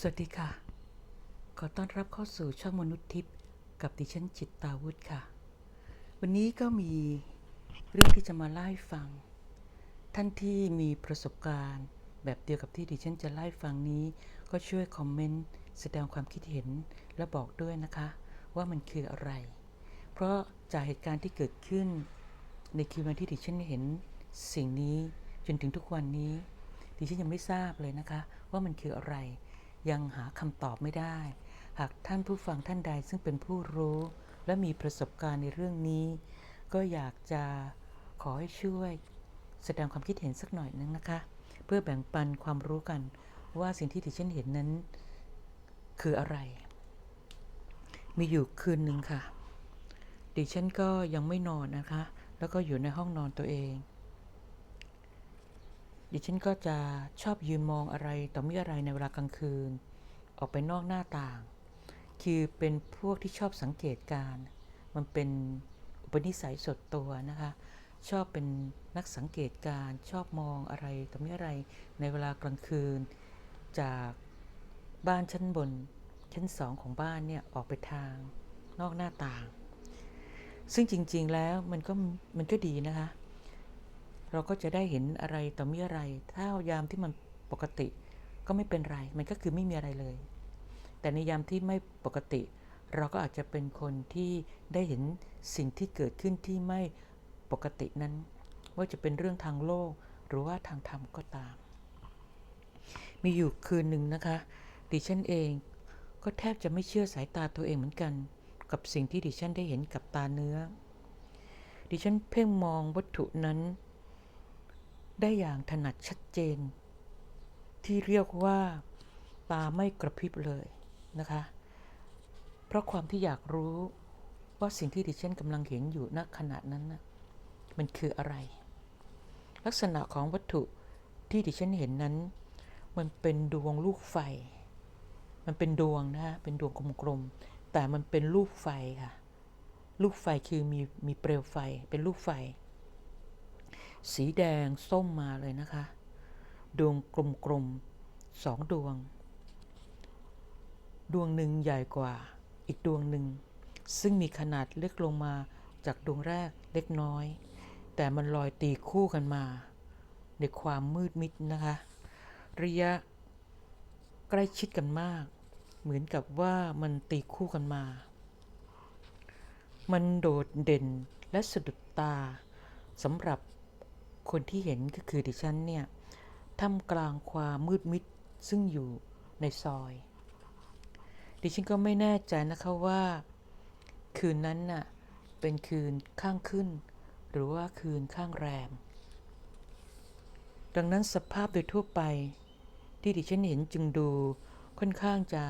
สวัสดีค่ะ ขอต้อนรับเข้าสู่ช่องมนุษย์ทิพย์กับดิฉันจิตตาวุฒิค่ะ วันนี้ก็มีเรื่องที่จะมาเล่าให้ฟัง ท่านที่มีประสบการณ์ แบบเดียวกับที่ดิฉันจะเล่าให้ฟังนี้ ก็ช่วยคอมเมนต์แสดงความคิดเห็นและบอกด้วยนะคะ ว่ามันคืออะไร เพราะจากเหตุการณ์ที่เกิดขึ้น ในคืนวันที่ดิฉันเห็นสิ่งนี้จนถึงทุกวันนี้ดิฉันยังไม่ทราบเลยนะคะ ว่ามันคืออะไร ยังหาคำตอบไม่ได้ หากท่านผู้ฟังท่านใดซึ่งเป็นผู้รู้ และมีประสบการณ์ในเรื่องนี้ ก็อยากจะขอให้ช่วย แสดงความคิดเห็นสักหน่อยนึงนะคะ เพื่อแบ่งปันความรู้กันว่าสิ่งที่ดิฉันเห็นนั้น คืออะไร มีอยู่คืนหนึ่งค่ะ ดิฉันก็ยังไม่นอนนะคะ แล้วก็อยู่ในห้องนอนตัวเอง ดิฉันก็จะชอบยืนมองอะไรต่อมีอะไรในเวลากลางคืน ออกไปนอกหน้าต่าง คือเป็นพวกที่ชอบสังเกตการ มันเป็นอุปนิสัยสดตัวนะคะ ชอบเป็นนักสังเกตการชอบมองอะไรต่อมีอะไรในเวลากลางคืน จากบ้านชั้นบนชั้นสองของบ้านเนี่ยออกไปทางนอกหน้าต่าง ซึ่งจริงๆแล้วมันก็มันก็ดีนะคะ เราก็จะได้เห็นอะไรต่อมีอะไร ถ้ายามที่มันปกติก็ไม่เป็นไร มันก็คือไม่มีอะไรเลย แต่ในยามที่ไม่ปกติ เราก็อาจจะเป็นคนที่ได้เห็นสิ่งที่เกิดขึ้นที่ไม่ปกตินั้น ว่าจะเป็นเรื่องทางโลกหรือว่าทางธรรมก็ตาม มีอยู่คืนหนึ่งนะคะ ดิฉันเองก็แทบจะไม่เชื่อสายตาตัวเองเหมือนกัน กับสิ่งที่ดิฉันได้เห็นกับตาเนื้อ ดิฉันเพ่งมองวัตถุนั้น ได้อย่างถนัดชัดเจน ที่เรียกว่าตาไม่กระพริบเลยนะคะ เพราะความที่อยากรู้ว่าสิ่งที่ดิฉันกำลังเห็นอยู่ณขณะนั้นนะมันคืออะไร ลักษณะของวัตถุที่ดิฉันเห็นนั้น มันเป็นดวงลูกไฟ มันเป็นดวงนะฮะเป็นดวงกลมๆแต่มันเป็นลูกไฟค่ะ ลูกไฟคือมีมีเปลวไฟเป็นลูกไฟ สีแดงส้มมาเลยนะคะ ดวงกลมๆสองดวง ดวงหนึ่งใหญ่กว่าอีกดวงหนึ่ง ซึ่งมีขนาดเล็กลงมาจากดวงแรกเล็กน้อย แต่มันลอยตีคู่กันมา ในความมืดมิดนะคะ ระยะใกล้ชิดกันมาก เหมือนกับว่ามันตีคู่กันมา มันโดดเด่นและสะดุดตาสำหรับ คนที่เห็นก็คือดิฉันเนี่ยท่ามกลางความมืดมิดซึ่งอยู่ในซอย ดิฉันก็ไม่แน่ใจนะคะว่า คืนนั้นน่ะเป็นคืนข้างขึ้น หรือว่าคืนข้างแรม ดังนั้นสภาพโดยทั่วไป ที่ดิฉันเห็นจึงดูค่อนข้างจะ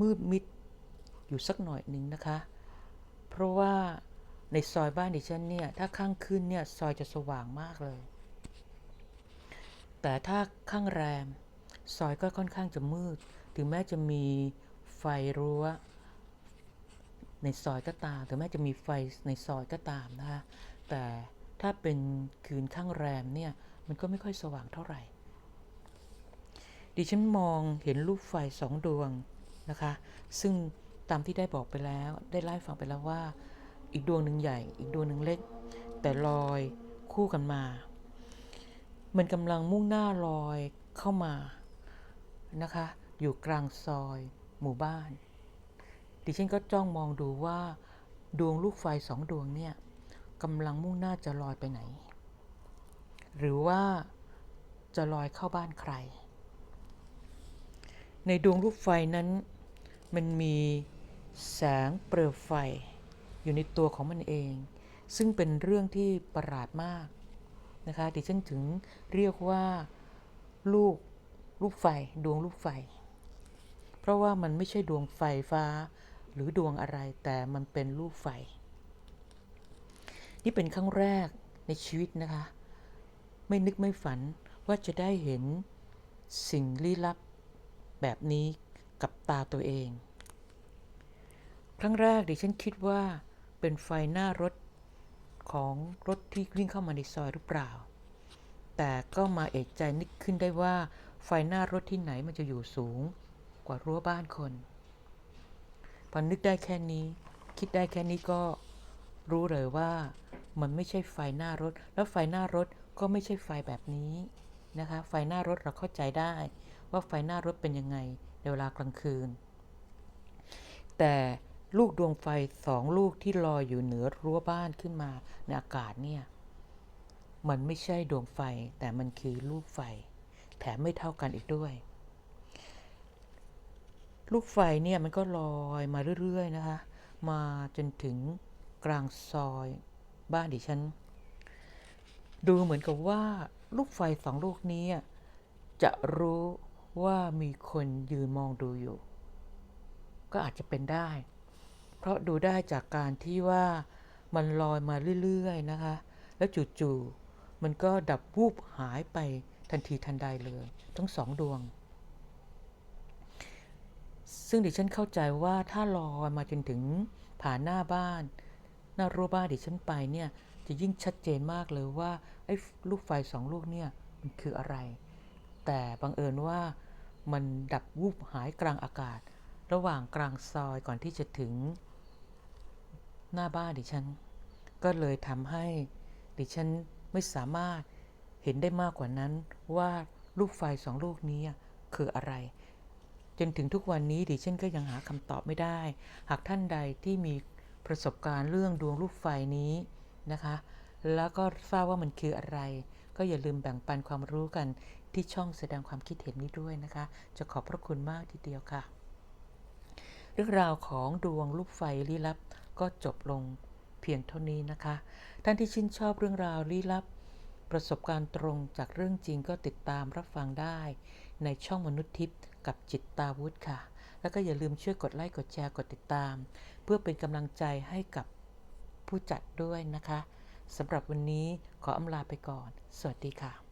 มืดมิดอยู่สักหน่อยหนึ่งนะคะ เพราะว่าในซอยบ้านดิฉันเนี่ย ถ้าข้างขึ้นเนี่ย ซอยจะสว่างมากเลย แต่ถ้าข้างแรม ซอยก็ค่อนข้างจะมืด ถึงแม้จะมีไฟรั้ว ในซอยก็ตาม ถึงแม้จะมีไฟในซอยก็ตามนะคะแต่ถ้าเป็นคืนข้างแรมเนี่ย มันก็ไม่ค่อยสว่างเท่าไหร่ ดิฉันมองเห็นรูปไฟสองดวงนะคะ ซึ่งตามที่ได้บอกไปแล้ว ได้ไล่ฟังไปแล้วว่า อีกดวงหนึ่งใหญ่ อีกดวงหนึ่งเล็ก แต่ลอยคู่กันมา มันกำลังมุ่งหน้าลอยเข้ามานะคะ อยู่กลางซอย หมู่บ้าน ดิฉันก็จ้องมองดูว่า ดวงลูกไฟสองดวงเนี่ยกำลังมุ่งหน้าจะลอยไปไหน หรือว่าจะลอยเข้าบ้านใคร ในดวงลูกไฟนั้น มันมีแสงเปลวไฟอยู่ในตัวของมันเอง ซึ่งเป็นเรื่องที่ประหลาดมาก นะคะดิฉันถึงเรียกว่าลูกลูกไฟดวงลูกไฟ เพราะว่ามันไม่ใช่ดวงไฟฟ้า หรือดวงอะไรแต่มันเป็นลูกไฟ นี่เป็นครั้งแรกในชีวิตนะคะ ไม่นึกไม่ฝันว่าจะได้เห็นสิ่งลี้ลับแบบนี้กับตาตัวเอง ครั้งแรกดิฉันคิดว่าเป็นไฟหน้ารถ ของรถที่วิ่งเข้ามาในซอยหรือเปล่า แต่ก็มาเอกใจนึกขึ้นได้ว่าไฟหน้ารถที่ไหนมันจะอยู่สูงกว่ารั้วบ้านคน พอนึกได้แค่นี้ คิดได้แค่นี้ก็รู้เลยว่ามันไม่ใช่ไฟหน้ารถ แล้วไฟหน้ารถก็ไม่ใช่ไฟแบบนี้นะคะ ไฟหน้ารถเราเข้าใจได้ ว่าไฟหน้ารถเป็นยังไงในเวลากลางคืน แต่ ลูกดวงไฟสองลูกที่ลอยอยู่เหนือรั้วบ้านขึ้นมาในอากาศเนี่ย มันไม่ใช่ดวงไฟแต่มันคือลูกไฟ แถมไม่เท่ากันอีกด้วย ลูกไฟเนี่ยมันก็ลอยมาเรื่อยๆนะคะ มาจนถึงกลางซอยบ้านดิฉัน ดูเหมือนกับว่า ลูกไฟสองลูกนี้จะรู้ว่ามีคนยืนมองดูอยู่ ก็อาจจะเป็นได้ เพราะดูได้จากการที่ว่ามันลอยมาเรื่อยๆนะคะ แล้วจู่ๆมันก็ดับวูบหายไปทันทีทันใดเลย ทั้งสองดวง ซึ่งดิฉันเข้าใจว่าถ้าลอยมาจนถึงผ่านหน้าบ้าน หน้ารั้วบ้านดิฉันไปเนี่ยจะยิ่งชัดเจนมากเลยว่าไอ้ลูกไฟสองลูกเนี่ยมันคืออะไร แต่บังเอิญว่ามันดับวูบหายกลางอากาศ ระหว่างกลางซอยก่อนที่จะถึง หน้าบ้านดิฉัน ก็เลยทำให้ดิฉันไม่สามารถเห็นได้มากกว่านั้นว่าลูกไฟสองลูกนี้คืออะไร จนถึงทุกวันนี้ดิฉันก็ยังหาคำตอบไม่ได้ หากท่านใดที่มีประสบการณ์เรื่องดวงลูกไฟนี้นะคะ แล้วก็ทราบว่ามันคืออะไร ก็อย่าลืมแบ่งปันความรู้กันที่ช่องแสดงความคิดเห็นนี้ด้วยนะคะ จะขอบพระคุณมากทีเดียวค่ะ เรื่องราวของดวงลูกไฟลี้ลับ ก็จบลงเพียงเท่านี้นะคะ ท่านที่ชื่นชอบเรื่องราวลี้ลับ ประสบการณ์ตรงจากเรื่องจริงก็ติดตามรับฟังได้ในช่องมนุษย์ทิพย์กับจิตตาวุธค่ะ แล้วก็อย่าลืมช่วยกดไลค์กดแชร์กดติดตาม เพื่อเป็นกำลังใจให้กับผู้จัดด้วยนะคะสำหรับวันนี้ขออำลาไปก่อน สวัสดีค่ะ